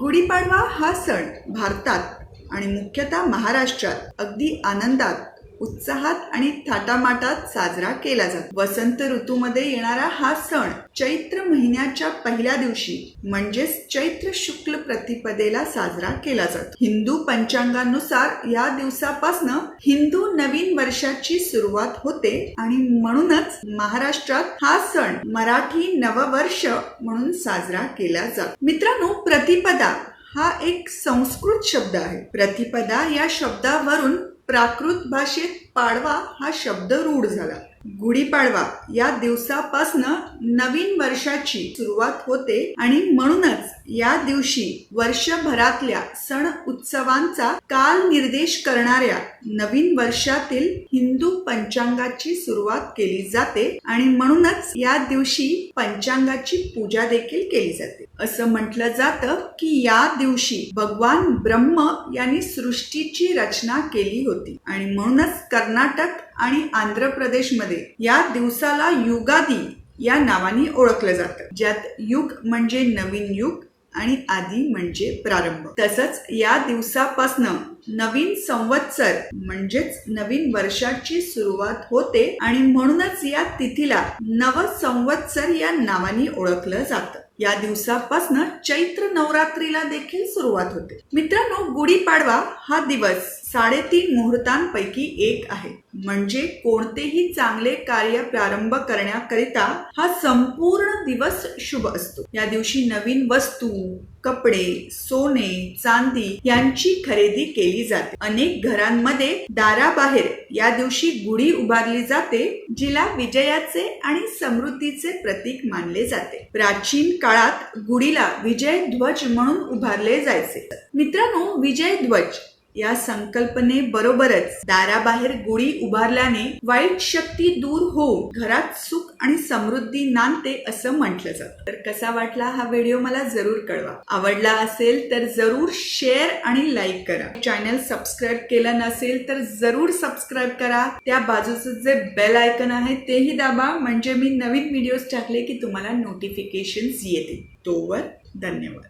गुढीपाडवा हा सण भारतात आणि मुख्यतः महाराष्ट्रात अगदी आनंदात उत्साहात आणि थाटामाटात साजरा केला जातो. वसंत ऋतूमध्ये येणारा हा सण चैत्र महिन्याच्या पहिल्या दिवशी म्हणजेच चैत्र शुक्ल प्रतिपदेला साजरा केला जातो. हिंदू पंचांगानुसार या दिवसापासनं हिंदू नवीन वर्षाची सुरुवात होते आणि म्हणूनच महाराष्ट्रात हा सण मराठी नववर्ष म्हणून साजरा केला जातो. मित्रांनो प्रतिपदा हा एक संस्कृत शब्द आहे. प्रतिपदा या शब्दावरून प्राकृत भाषेत पाडवा हा शब्द रूढ झाला. गुढीपाडवा या दिवसापासनं नवीन वर्षाची सुरुवात होते आणि म्हणूनच या दिवशी वर्षभरातल्या सण उत्सवांचा काल निर्देश करणाऱ्या नवीन वर्षातील हिंदू पंचांगाची सुरुवात केली जाते आणि म्हणूनच या दिवशी पंचांगाची पूजा देखील केली जाते. असं म्हटलं जातं की या दिवशी भगवान ब्रह्म यांनी सृष्टीची रचना केली होती आणि म्हणूनच कर्नाटक आणि आंध्र प्रदेशमध्ये या दिवसाला युगादी या नावाने ओळखलं जातं. ज्यात युग म्हणजे नवीन युग आणि आदी म्हणजे प्रारंभ. तसंच या दिवसापासनं नवीन संवत्सर म्हणजेच नवीन वर्षाची सुरुवात होते आणि म्हणूनच या तिथीला नव संवत्सर या नावाने ओळखलं जातं. या दिवसापासनं चैत्र नवरात्रीला देखील सुरुवात होते. मित्रांनो गुढीपाडवा हा दिवस साडेतीन मुहूर्तांपैकी एक आहे. म्हणजे कोणतेही चांगले कार्य प्रारंभ करण्याकरिता हा संपूर्ण दिवस शुभ असतो. या दिवशी नवीन वस्तू कपडे सोने चांदी यांची खरेदी केली जाते. अनेक घरांमध्ये दाराबाहेर या दिवशी गुढी उभारली जाते जिला विजयाचे आणि समृद्धीचे प्रतीक मानले जाते. प्राचीन काळात गुढीला विजय ध्वज म्हणून उभारले जायचे. मित्रांनो विजय ध्वज या संकल्पने बरोबरच दाराबाहेर गुढी उभारल्याने वाईट शक्ती दूर होऊन घरात सुख आणि समृद्धी नांदते असं म्हटलं जातं. तर कसा वाटला हा व्हिडिओ मला जरूर कळवा. आवडला असेल तर जरूर शेअर आणि लाईक करा. चॅनल सबस्क्राईब केलं नसेल तर जरूर सबस्क्राईब करा. त्या बाजूचं जे बेल आयकन आहे तेही दाबा. म्हणजे मी नवीन व्हिडिओज टाकले की तुम्हाला नोटिफिकेशन्स येतील. तोवर धन्यवाद.